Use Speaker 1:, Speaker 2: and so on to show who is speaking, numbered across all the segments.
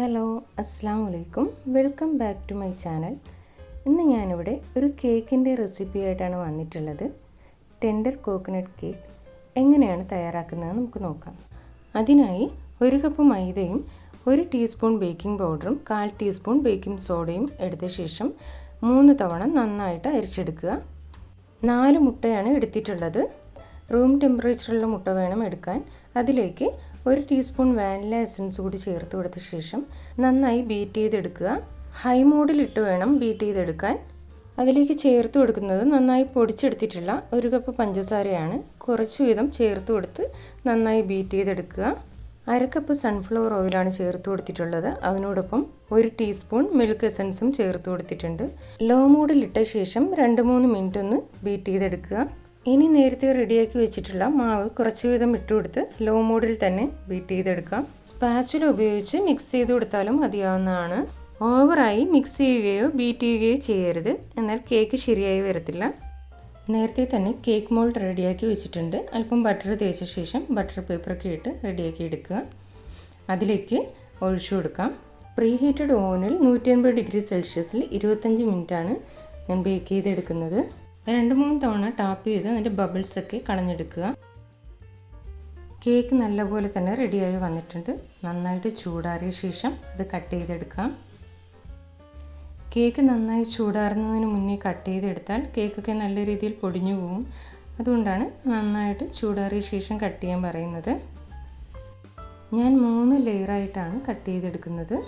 Speaker 1: Hello അസ്സാം വലൈക്കും welcome back to my channel. ഇന്ന് ഞാനിവിടെ ഒരു കേക്കിന്റെ റെസിപ്പി ആയിട്ടാണ് വന്നിട്ടുള്ളത്. ടെൻഡർ കോക്കനട്ട് കേക്ക് എങ്ങനെയാണ് തയ്യാറാക്കുന്നത് നമുക്ക് നോക്കാം. അതിനായി ഒരു കപ്പ് മൈദയും ഒരു ടീസ്പൂൺ ബേക്കിംഗ് പൗഡറും കാൽ ടീസ്പൂൺ ബേക്കിംഗ് സോഡയും എടുത്ത ശേഷം മൂന്ന് തവണ നന്നായിട്ട് അരിച്ചെടുക്കുക. നാല് മുട്ടയാണ് എടുത്തിട്ടുള്ളത്. റൂം ടെമ്പറേച്ചറിലുള്ള മുട്ട വേണം എടുക്കാൻ. അതിലേക്ക് ഒരു ടീസ്പൂൺ വാനില എസൻസ് കൂടി ചേർത്ത് കൊടുത്ത ശേഷം നന്നായി ബീറ്റ് ചെയ്തെടുക്കുക. ഹൈ മോഡിലിട്ട് വേണം ബീറ്റ് ചെയ്തെടുക്കാൻ. അതിലേക്ക് ചേർത്ത് കൊടുക്കുന്നത് നന്നായി പൊടിച്ചെടുത്തിട്ടുള്ള ഒരു കപ്പ് പഞ്ചസാരയാണ്. കുറച്ച് വീതം ചേർത്ത് കൊടുത്ത് നന്നായി ബീറ്റ് ചെയ്തെടുക്കുക. അര കപ്പ് സൺഫ്ലവർ ഓയിലാണ് ചേർത്ത് കൊടുത്തിട്ടുള്ളത്. അതിനോടൊപ്പം ഒരു ടീസ്പൂൺ മിൽക്ക് എസൻസും ചേർത്ത് കൊടുത്തിട്ടുണ്ട്. ലോ മോഡിലിട്ട ശേഷം രണ്ട് മൂന്ന് മിനിറ്റ് ഒന്ന് ബീറ്റ് ചെയ്തെടുക്കുക. ഇനി നേരത്തെ റെഡിയാക്കി വെച്ചിട്ടുള്ള മാവ് കുറച്ച് വീതം ഇട്ടുകൊടുത്ത് ലോ മോഡിൽ തന്നെ ബീറ്റ് ചെയ്തെടുക്കാം. സ്പാച്ചുല ഉപയോഗിച്ച് മിക്സ് ചെയ്ത് കൊടുത്താലും മതിയാവുന്നതാണ്. ഓവറായി മിക്സ് ചെയ്യുകയോ ബീറ്റ് ചെയ്യുകയോ ചെയ്യരുത്. എന്നാൽ കേക്ക് ശരിയായി വരത്തില്ല. നേരത്തെ തന്നെ കേക്ക് മോൾഡ് റെഡിയാക്കി വെച്ചിട്ടുണ്ട്. അല്പം ബട്ടർ തേച്ച ശേഷം ബട്ടർ പേപ്പറൊക്കെ ഇട്ട് റെഡിയാക്കി എടുക്കുക. അതിലേക്ക് ഒഴിച്ചു കൊടുക്കാം. പ്രീ ഹീറ്റഡ് ഓവനിൽ നൂറ്റി അൻപത് ഡിഗ്രി സെൽഷ്യസിൽ ഇരുപത്തഞ്ച് മിനിറ്റാണ് ഞാൻ ബേക്ക് ചെയ്തെടുക്കുന്നത്. രണ്ട് മൂന്ന് തവണ ടാപ്പ് ചെയ്ത് അതിന്റെ ബബിൾസൊക്കെ കളഞ്ഞെടുക്കുക. കേക്ക് നല്ലപോലെ തന്നെ റെഡിയായി വന്നിട്ടുണ്ട്. നന്നായിട്ട് ചൂടാറിയ ശേഷം അത് കട്ട് ചെയ്തെടുക്കാം. കേക്ക് നന്നായി ചൂടാറുന്നതിന് മുന്നേ കട്ട് ചെയ്തെടുത്താൽ കേക്കൊക്കെ നല്ല രീതിയിൽ പൊടിഞ്ഞു പോകും അതുകൊണ്ടാണ് നന്നായിട്ട് ചൂടാറിയ ശേഷം കട്ട് ചെയ്യാൻ പറയുന്നത്. ഞാൻ മൂന്ന് ലെയറായിട്ടാണ് കട്ട് ചെയ്തെടുക്കുന്നത്.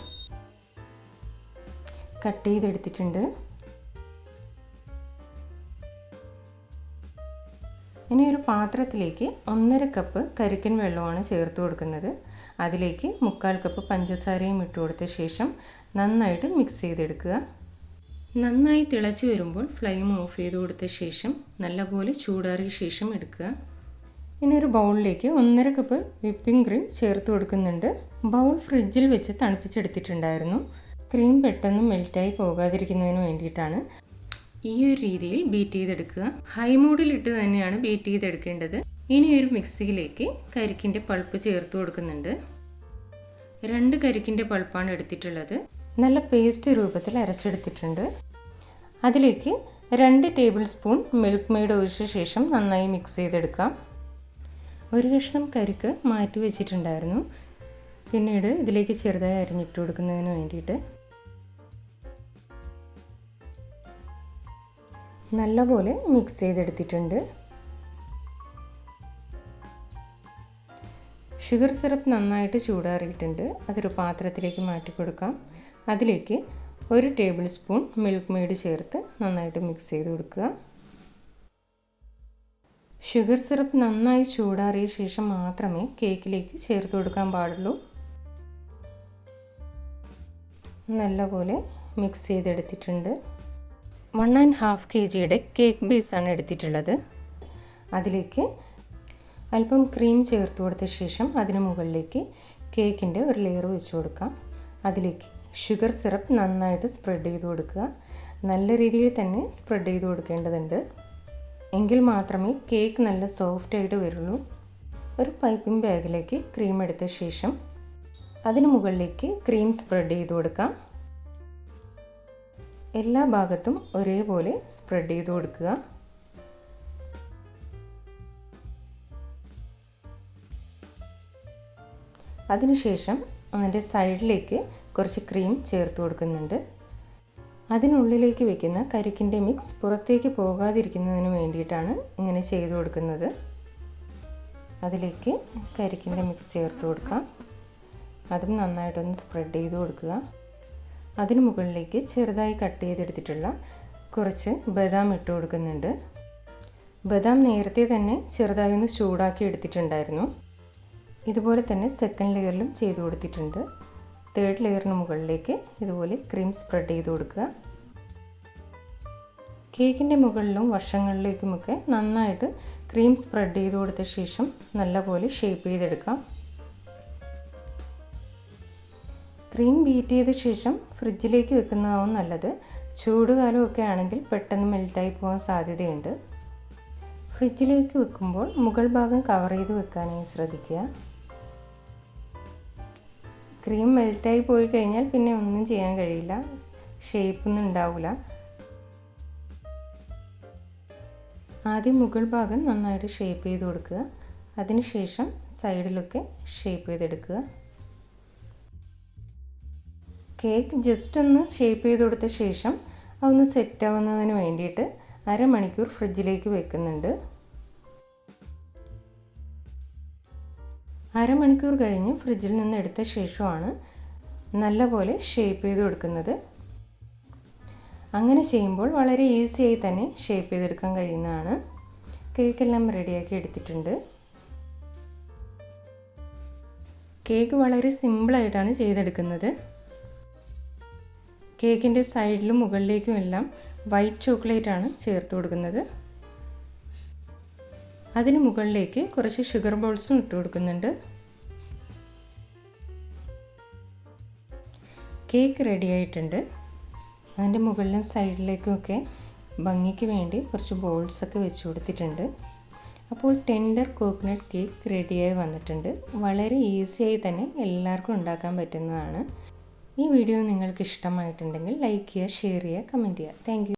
Speaker 1: കട്ട് ചെയ്തെടുത്തിട്ടുണ്ട്. ഇനി ഒരു പാത്രത്തിലേക്ക് ഒന്നര കപ്പ് കരിക്കൻ വെള്ളമാണ് ചേർത്ത് കൊടുക്കുന്നത്. അതിലേക്ക് മുക്കാൽ കപ്പ് പഞ്ചസാരയും ഇട്ട് കൊടുത്ത ശേഷം നന്നായിട്ട് മിക്സ് ചെയ്തെടുക്കുക. നന്നായി തിളച്ച് വരുമ്പോൾ ഫ്ലെയിം ഓഫ് ചെയ്ത് കൊടുത്ത ശേഷം നല്ലപോലെ ചൂടാറിയ ശേഷം എടുക്കുക. ഇനി ഒരു ബൗളിലേക്ക് ഒന്നര കപ്പ് വിപ്പിംഗ് ക്രീം ചേർത്ത് കൊടുക്കുന്നുണ്ട്. ബൗൾ ഫ്രിഡ്ജിൽ വെച്ച് തണുപ്പിച്ചെടുത്തിട്ടുണ്ടായിരുന്നു. ക്രീം പെട്ടെന്ന് മെൽറ്റായി പോകാതിരിക്കുന്നതിന് വേണ്ടിയിട്ടാണ്. ഈ ഒരു രീതിയിൽ ബീറ്റ് ചെയ്തെടുക്കുക. ഹൈ മോഡിലിട്ട് തന്നെയാണ് ബീറ്റ് ചെയ്തെടുക്കേണ്ടത്. ഇനി ഒരു മിക്സിയിലേക്ക് കരിക്കിന്റെ പൾപ്പ് ചേർത്ത് കൊടുക്കുന്നുണ്ട്. രണ്ട് കരിക്കിന്റെ പൾപ്പാണ് എടുത്തിട്ടുള്ളത്. നല്ല പേസ്റ്റ് രൂപത്തിൽ അരച്ചെടുത്തിട്ടുണ്ട്. അതിലേക്ക് രണ്ട് ടേബിൾ സ്പൂൺ മിൽക്ക് മെയ്ഡ് ഒഴിച്ച ശേഷം നന്നായി മിക്സ് ചെയ്തെടുക്കാം. ഒരു കഷ്ണം കരിക്ക് മാറ്റി വെച്ചിട്ടുണ്ടായിരുന്നു. പിന്നീട് ഇതിലേക്ക് ചെറുതായി അരിഞ്ഞിട്ട് കൊടുക്കുന്നതിന് വേണ്ടിയിട്ട്. നല്ലപോലെ മിക്സ് ചെയ്തെടുത്തിട്ടുണ്ട്. ഷുഗർ സിറപ്പ് നന്നായിട്ട് ചൂടാറിയിട്ടുണ്ട്. അതൊരു പാത്രത്തിലേക്ക് മാറ്റി കൊടുക്കാം. അതിലേക്ക് ഒരു ടേബിൾ സ്പൂൺ മിൽക്ക് മെയ്ഡ് ചേർത്ത് നന്നായിട്ട് മിക്സ് ചെയ്ത് കൊടുക്കുക. ഷുഗർ സിറപ്പ് നന്നായി ചൂടാറിയ ശേഷം മാത്രമേ കേക്കിലേക്ക് ചേർത്ത് കൊടുക്കാൻ പാടുള്ളൂ. നല്ലപോലെ മിക്സ് ചെയ്തെടുത്തിട്ടുണ്ട്. വൺ ആൻഡ് ഹാഫ് കെ ജിയുടെ കേക്ക് ബേസാണ് എടുത്തിട്ടുള്ളത്. അതിലേക്ക് അല്പം ക്രീം ചേർത്ത് കൊടുത്ത ശേഷം അതിന് മുകളിലേക്ക് കേക്കിന്റെ ഒരു ലെയർ വെച്ച് കൊടുക്കാം. അതിലേക്ക് ഷുഗർ സിറപ്പ് നന്നായിട്ട് സ്പ്രെഡ് ചെയ്ത് കൊടുക്കുക. നല്ല രീതിയിൽ തന്നെ സ്പ്രെഡ് ചെയ്ത് കൊടുക്കേണ്ടതുണ്ട്. എങ്കിൽ മാത്രമേ കേക്ക് നല്ല സോഫ്റ്റ് ആയിട്ട് വരുള്ളൂ. ഒരു പൈപ്പിംഗ് ബാഗിലേക്ക് ക്രീം എടുത്ത ശേഷം അതിന് മുകളിലേക്ക് ക്രീം സ്പ്രെഡ് ചെയ്ത് കൊടുക്കാം. എല്ലാ ഭാഗത്തും ഒരേപോലെ സ്പ്രെഡ് ചെയ്ത് കൊടുക്കുക. അതിനുശേഷം അതിന്റെ സൈഡിലേക്ക് കുറച്ച് ക്രീം ചേർത്ത് കൊടുക്കുന്നുണ്ട്. അതിനുള്ളിലേക്ക് വെക്കുന്ന കരിക്കിന്റെ മിക്സ് പുറത്തേക്ക് പോകാതിരിക്കുന്നതിന് വേണ്ടിയിട്ടാണ് ഇങ്ങനെ ചെയ്തു കൊടുക്കുന്നത്. അതിലേക്ക് കരിക്കിന്റെ മിക്സ് ചേർത്ത് കൊടുക്കാം. അതും നന്നായിട്ടൊന്ന് സ്പ്രെഡ് ചെയ്ത് കൊടുക്കുക. അതിന് മുകളിലേക്ക് ചെറുതായി കട്ട് ചെയ്തെടുത്തിട്ടുള്ള കുറച്ച് ബദാം ഇട്ട് കൊടുക്കുന്നുണ്ട്. ബദാം നേരത്തെ തന്നെ ചെറുതായി ഒന്ന് ചൂടാക്കി എടുത്തിട്ടുണ്ടായിരുന്നു. ഇതുപോലെ തന്നെ സെക്കൻഡ് ലെയറിലും ചെയ്ത് കൊടുത്തിട്ടുണ്ട്. തേർഡ് ലെയറിന് മുകളിലേക്ക് ഇതുപോലെ ക്രീം സ്പ്രെഡ് ചെയ്ത് കൊടുക്കുക. കേക്കിന്റെ മുകളിലും വശങ്ങളിലേക്കുമൊക്കെ നന്നായിട്ട് ക്രീം സ്പ്രെഡ് ചെയ്ത് കൊടുത്ത ശേഷം നല്ലപോലെ ഷേപ്പ് ചെയ്തെടുക്കാം. ക്രീം ബീറ്റ് ചെയ്ത ശേഷം ഫ്രിഡ്ജിലേക്ക് വെക്കുന്നതാവും നല്ലത്. ചൂടുകാലമൊക്കെ ആണെങ്കിൽ പെട്ടെന്ന് മെൽറ്റായി പോകാൻ സാധ്യതയുണ്ട്. ഫ്രിഡ്ജിലേക്ക് വെക്കുമ്പോൾ മുകൾ ഭാഗം കവർ ചെയ്ത് വെക്കാനായി ശ്രദ്ധിക്കുക. ക്രീം മെൽറ്റായി പോയി കഴിഞ്ഞാൽ പിന്നെ ഒന്നും ചെയ്യാൻ കഴിയില്ല. ഷേപ്പൊന്നും ഉണ്ടാവില്ല ആദ്യം മുകൾ ഭാഗം നന്നായിട്ട് ഷേപ്പ് ചെയ്ത് കൊടുക്കുക. അതിനുശേഷം സൈഡിലൊക്കെ ഷേപ്പ് ചെയ്തെടുക്കുക. കേക്ക് ജസ്റ്റ് ഒന്ന് ഷേപ്പ് ചെയ്ത് കൊടുത്ത ശേഷം അതൊന്ന് സെറ്റ് ആവുന്നതിന് വേണ്ടിയിട്ട് അരമണിക്കൂർ ഫ്രിഡ്ജിലേക്ക് വെക്കുന്നുണ്ട്. അരമണിക്കൂർ കഴിഞ്ഞ് ഫ്രിഡ്ജിൽ നിന്ന് എടുത്ത ശേഷമാണ് നല്ലപോലെ ഷേപ്പ് ചെയ്ത് കൊടുക്കുന്നത്. അങ്ങനെ ചെയ്യുമ്പോൾ വളരെ ഈസിയായി തന്നെ ഷേപ്പ് ചെയ്തെടുക്കാൻ കഴിയുന്നതാണ്. കേക്കെല്ലാം റെഡിയാക്കി എടുത്തിട്ടുണ്ട്. കേക്ക് വളരെ സിമ്പിളായിട്ടാണ് ചെയ്തെടുക്കുന്നത്. കേക്കിന്റെ സൈഡിലും മുകളിലേക്കും എല്ലാം വൈറ്റ് ചോക്ലേറ്റ് ആണ് ചേർത്ത് കൊടുക്കുന്നത്. അതിന് മുകളിലേക്ക് കുറച്ച് ഷുഗർ ബോൾസും ഇട്ട് കൊടുക്കുന്നുണ്ട്. കേക്ക് റെഡി ആയിട്ടുണ്ട്. അതിന്റെ മുകളിലും സൈഡിലേക്കുമൊക്കെ ഭംഗിക്ക് വേണ്ടി കുറച്ച് ബോൾസൊക്കെ വെച്ച് കൊടുത്തിട്ടുണ്ട്. അപ്പോൾ ടെൻഡർ കോക്കനട്ട് കേക്ക് റെഡിയായി വന്നിട്ടുണ്ട്. വളരെ ഈസിയായി തന്നെ എല്ലാവർക്കും ഉണ്ടാക്കാൻ പറ്റുന്നതാണ്. ഈ വീഡിയോ നിങ്ങൾക്ക് ഇഷ്ടമായിട്ടുണ്ടെങ്കിൽ ലൈക്ക് ചെയ്യുക ഷെയർ ചെയ്യുക കമന്റ് ചെയ്യുക. താങ്ക്